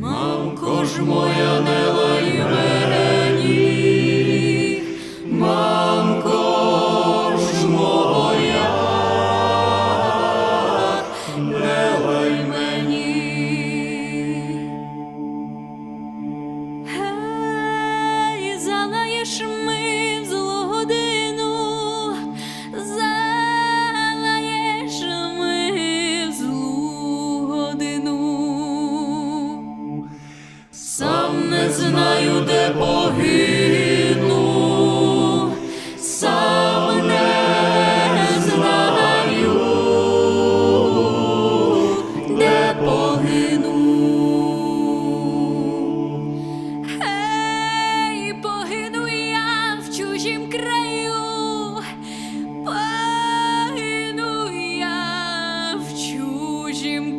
Мамко ж моя не лай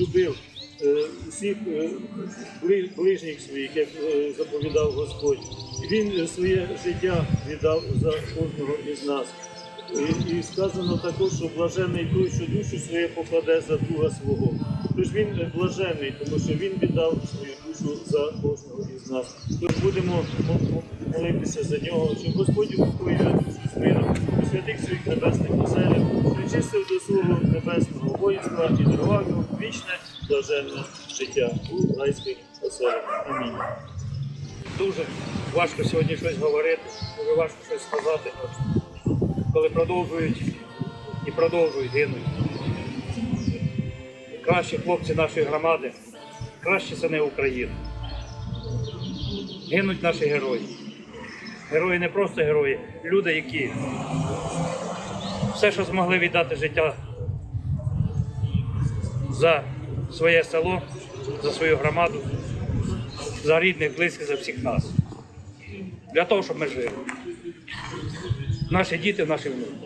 Любив е, всіх е, ближніх своїх, як е, заповідав Господь. Він е, своє життя віддав за кожного із нас. І, сказано також, що блажений той, що душу своє покладе за друга свого. Тож він е, блажений, тому що він віддав свою душу за кожного із нас. Тож будемо мо- мо- молитися за нього, щоб Господь упокоїв душу з миром, святих своїх небесних оселях, причистив до свого небесного воїнства і дарував йому вічне блаженне життя у райських оселях. Амінь. Дуже важко сьогодні щось говорити, дуже важко щось сказати, коли продовжують і продовжують гинуть. Кращі хлопці нашої громади, кращі сини України. Гинуть наші герої. Герої не просто герої, люди, які все, що змогли віддати життя за своє село, за свою громаду, за рідних, близьких, за всіх нас. Для того, щоб ми жили. Наші діти, наші внуки.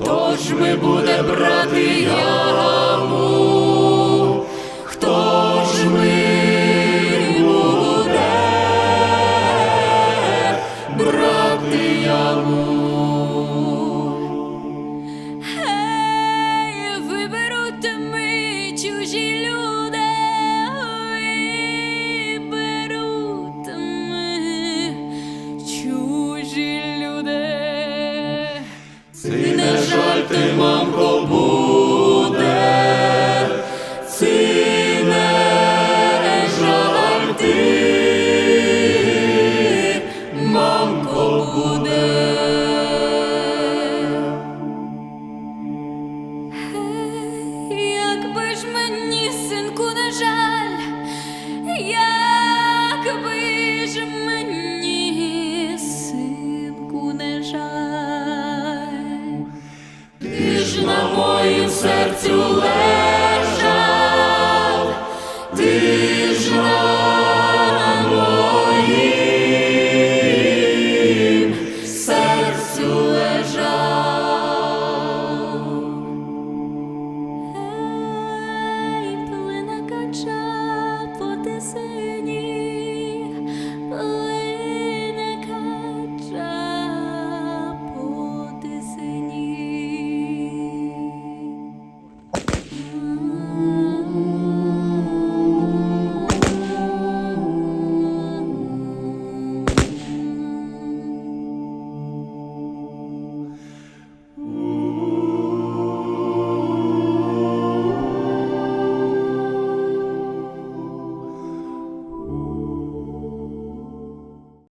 Хто ж ми буде брати я. Сине жаль ти, мамко,